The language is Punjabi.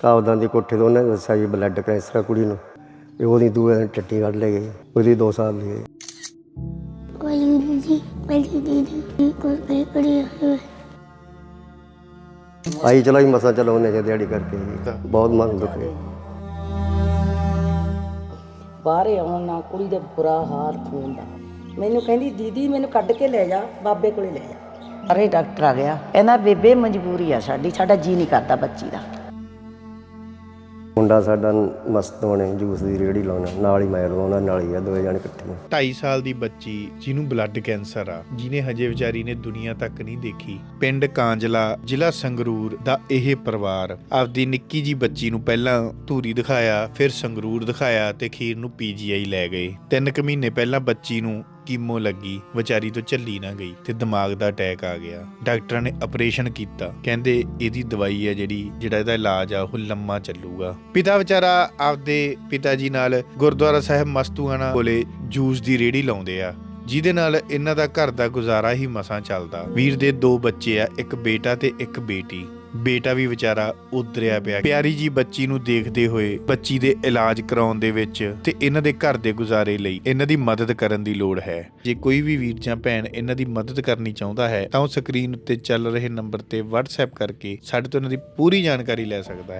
ਕਾਵਦਾਂ ਦੀ ਕੋਠੇ ਤੋਂ ਉਹਨੇ ਦੱਸਿਆ ਜੀ ਬਲੱਡ ਕੈਂਸਰ ਆ ਕੁੜੀ ਨੂੰ। ਤੇ ਉਹਦੀ ਦੂਏ ਦਿਨ ਟੱਟੀ ਕੱਢ ਲੈ ਗਏ ਉਹਦੀ 2 ਸਾਲ ਦੀ ਹੈ ਜੀ ਮੇਰੀ ਦੀਦੀ ਕੋਲ ਗਈ ਪੜੀ ਹੋਈ। ਆਈ ਚਲਾਈ ਮਸਾਂ ਚਲਾਉਣੇ ਜੇ ਦਿਹਾੜੀ ਕਰਕੇ ਜੀ। ਬਹੁਤ ਮਨ ਦੁਖੇ ਬਾਹਰੇ ਆਉਣ ਨਾਲ ਕੁੜੀ ਦਾ ਬੁਰਾ ਹਾਲ ਖੂਨ ਦਾ। ਮੈਨੂੰ ਕਹਿੰਦੀ ਦੀਦੀ ਮੈਨੂੰ ਕੱਢ ਕੇ ਲੈ ਜਾ ਬਾਬੇ ਕੋਲੇ ਲੈ ਜਾ। ਅਰੇ ਡਾਕਟਰ ਆ ਗਿਆ। ਕਹਿੰਦਾ ਬੇਬੇ ਮਜਬੂਰੀ ਆ ਸਾਡੀ ਸਾਡਾ ਜੀ ਨਹੀਂ ਕਰਦਾ ਬੱਚੀ ਦਾ। ਮੁੰਡਾ ਸਾਡਾ ਮਸਤ ਹੋਣੇ ਜੂਸ ਦੀ ਰੇੜੀ ਲਾਉਣਾ, ਨਾਲ ਹੀ ਮੈਂ ਲਵਾਉਣਾ ਨਾਲ ਹੀ ਆ, ਦੋਵੇਂ ਜਾਣੇ ਇਕੱਠੇ 2.5 ਸਾਲ ਦੀ ਬੱਚੀ, ਜਿਹਨੂੰ ਬਲੱਡ ਕੈਂਸਰ ਆ, ਜਿਹਨੇ ਹਜੇ ਵਿਚਾਰੀ ਨੇ ਦੁਨੀਆ ਤੱਕ ਨਹੀਂ ਦੇਖੀ, ਪਿੰਡ ਕਾਂਜਲਾ, ਜ਼ਿਲ੍ਹਾ ਸੰਗਰੂਰ ਦਾ ਇਹ ਪਰਿਵਾਰ, ਆਪਦੀ ਨਿੱਕੀ ਜੀ ਬੱਚੀ ਨੂੰ ਪਹਿਲਾਂ ਧੂਰੀ ਦਿਖਾਇਆ, ਫਿਰ ਸੰਗਰੂਰ ਦਿਖਾਇਆ ਤੇ ਖੀਰ ਨੂੰ ਪੀਜੀਆਈ ਲੈ ਗਏ। ਤਿੰਨ ਕੁ ਮਹੀਨੇ ਪਹਿਲਾਂ ਬੱਚੀ ਨੂੰ ਕੀਮੋ ਲੱਗੀ, ਵਿਚਾਰੀ ਤੋਂ ਝੱਲੀ ਨਾ ਗਈ ਤੇ ਦਿਮਾਗ ਦਾ ਅਟੈਕ ਆ ਗਿਆ। ਡਾਕਟਰਾਂ ਨੇ ਆਪਰੇਸ਼ਨ ਕੀਤਾ। ਕਹਿੰਦੇ ਇਹਦੀ ਦਵਾਈ ਹੈ ਜਿਹੜੀ, ਜਿਹੜਾ ਇਹਦਾ ਇਲਾਜ ਆ, ਉਹ ਲੰਮਾ ਚੱਲੂਗਾ। ਪਿਤਾ ਵਿਚਾਰਾ ਆਪਦੇ ਪਿਤਾ ਜੀ ਨਾਲ ਗੁਰਦੁਆਰਾ ਸਾਹਿਬ ਮਸਤੂਆਣਾ ਕੋਲੇ ਜੂਸ ਦੀ ਰੇੜੀ ਲਾਉਂਦੇ ਆ। ਜਿਹਦੇ ਨਾਲ ਇਹਨਾਂ ਦਾ ਘਰ ਦਾ ਗੁਜ਼ਾਰਾ ਹੀ ਮਸਾਂ ਚੱਲਦਾ। ਵੀਰ ਦੇ ਦੋ ਬੱਚੇ ਆ, ਇੱਕ ਬੇਟਾ ਤੇ ਇੱਕ ਬੇਟੀ। ਬੇਟਾ ਵੀ ਵਿਚਾਰਾ ਉਧਰਿਆ ਪਿਆ ਪਿਆਰੀ ਜੀ ਬੱਚੀ ਨੂੰ ਦੇਖਦੇ ਹੋਏ ਬੱਚੀ ਦੇ ਇਲਾਜ ਕਰਾਉਣ ਦੇ ਵਿੱਚ ਤੇ ਇਹਨਾਂ ਦੇ ਘਰ ਦੇ ਗੁਜ਼ਾਰੇ ਲਈ ਇਹਨਾਂ ਦੀ ਮਦਦ ਕਰਨ ਦੀ ਲੋੜ ਹੈ। ਜੇ ਕੋਈ ਵੀ ਵੀਰ ਜਾਂ ਭੈਣ ਇਹਨਾਂ ਦੀ ਮਦਦ ਕਰਨੀ ਚਾਹੁੰਦਾ ਹੈ, ਤਾਂ ਉਹ ਸਕਰੀਨ ਉੱਤੇ ਚੱਲ ਰਹੇ ਨੰਬਰ ਤੇ WhatsApp ਕਰਕੇ ਸਾਡੇ ਤੋਂ ਇਹਨਾਂ ਦੀ ਪੂਰੀ ਜਾਣਕਾਰੀ ਲੈ ਸਕਦਾ ਹੈ।